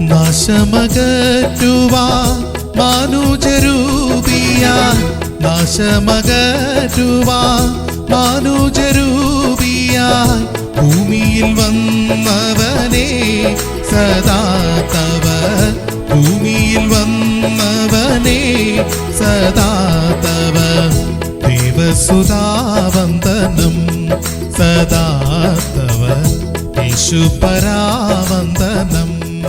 നാശമകറ്റുവാ മാനുജരൂപിയ. നാശമകറ്റുവാ മാനുജരൂപിയ. ഭൂമിയിൽ വന്നവനെ സദാ തവ ഭൂമിയിൽ വന്നവനെ സദാ തവ. ദേവസുതാവന്ദനം സദാ തവ. യേശുപരാവന്ദനം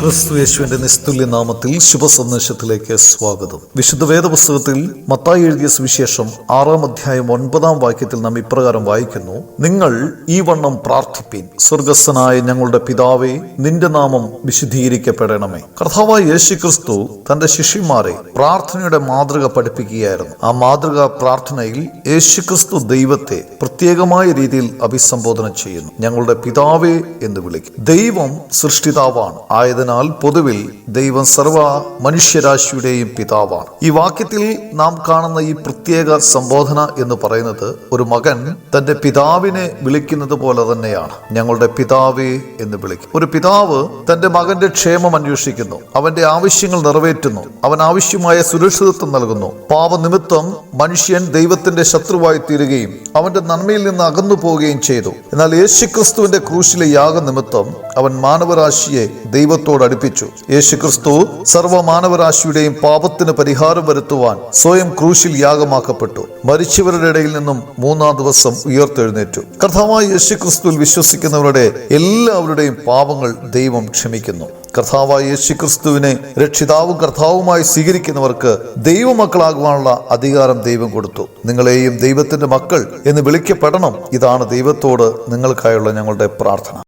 ക്രിസ്തു യേശുവിന്റെ നിസ്തുല്യ നാമത്തിൽ ശുഭസന്ദേശത്തിലേക്ക് സ്വാഗതം. വിശുദ്ധ വേദപുസ്തകത്തിൽ മത്തായി എഴുതിയ സുവിശേഷം ആറാം അധ്യായം ഒൻപതാം വാക്യത്തിൽ നാം ഇപ്രകാരം വായിക്കുന്നു. നിങ്ങൾ ഈ വണ്ണം പ്രാർത്ഥിപ്പീൻ. സ്വർഗസ്ഥനായ ഞങ്ങളുടെ പിതാവേ നിന്റെ നാമം വിശുദ്ധീകരിക്കപ്പെടണമേ. കർത്താവായ യേശു ക്രിസ്തു തന്റെ ശിഷ്യന്മാരെ പ്രാർത്ഥനയുടെ മാതൃക പഠിപ്പിക്കുകയായിരുന്നു. ആ മാതൃക പ്രാർത്ഥനയിൽ യേശു ക്രിസ്തു ദൈവത്തെ പ്രത്യേകമായ രീതിയിൽ അഭിസംബോധന ചെയ്യുന്നു. ഞങ്ങളുടെ പിതാവേ എന്ന് വിളിക്കും. ദൈവം സൃഷ്ടിതാവാണ്. ആയതിനാൽ പൊതുവിൽ ദൈവം സർവ മനുഷ്യരാശിയുടെയും പിതാവാണ്. ഈ വാക്യത്തിൽ നാം കാണുന്ന ഈ പ്രത്യേക സംബോധന എന്ന് പറയുന്നത് ഒരു മകൻ തന്റെ പിതാവിനെ വിളിക്കുന്നത് പോലെ തന്നെയാണ്. ഞങ്ങളുടെ പിതാവേ എന്ന് വിളിക്കും. ഒരു പിതാവ് തന്റെ മകന്റെ ക്ഷേമം അന്വേഷിക്കുന്നു. അവന്റെ ആവശ്യങ്ങൾ നിറവേറ്റുന്നു. അവൻ ആവശ്യമായ സുരക്ഷിതത്വം നൽകുന്നു. പാപനിമിത്തം മനുഷ്യൻ ദൈവത്തിന്റെ ശത്രുവായി തീരുകയും അവന്റെ നന്മയിൽ നിന്ന് അകന്നു പോവുകയും ചെയ്തു. എന്നാൽ യേശുക്രിസ്തുവിന്റെ ക്രൂശിലെ യാഗനിമിത്തം അവൻ മാനവരാശിയെ ദൈവത്തോട് അടുപ്പിച്ചു. യേശുക്രിസ്തു സർവ മാനവരാശിയുടെയും പാപത്തിന് പരിഹാരം വരുത്തുവാൻ സ്വയം ക്രൂശിൽ യാഗമാക്കപ്പെട്ടു. മരിച്ചവരുടെ ഇടയിൽ നിന്നും മൂന്നാം ദിവസം ഉയർത്തെഴുന്നേറ്റു. കർത്താവായ യേശുക്രിസ്തുവിൽ വിശ്വസിക്കുന്നവരുടെ എല്ലാവരുടെയും പാപങ്ങൾ ദൈവം ക്ഷമിക്കുന്നു. കർത്താവായ യേശുക്രിസ്തുവിനെ രക്ഷിതാവും കർത്താവുമായി സ്വീകരിക്കുന്നവർക്ക് ദൈവമക്കളാകുവാനുള്ള അധികാരം ദൈവം കൊടുത്തു. നിങ്ങളെയും ദൈവത്തിന്റെ മക്കൾ എന്ന് വിളിക്കപ്പെടണം. ഇതാണ് ദൈവത്തോട് നിങ്ങൾക്കായുള്ള ഞങ്ങളുടെ പ്രാർത്ഥന.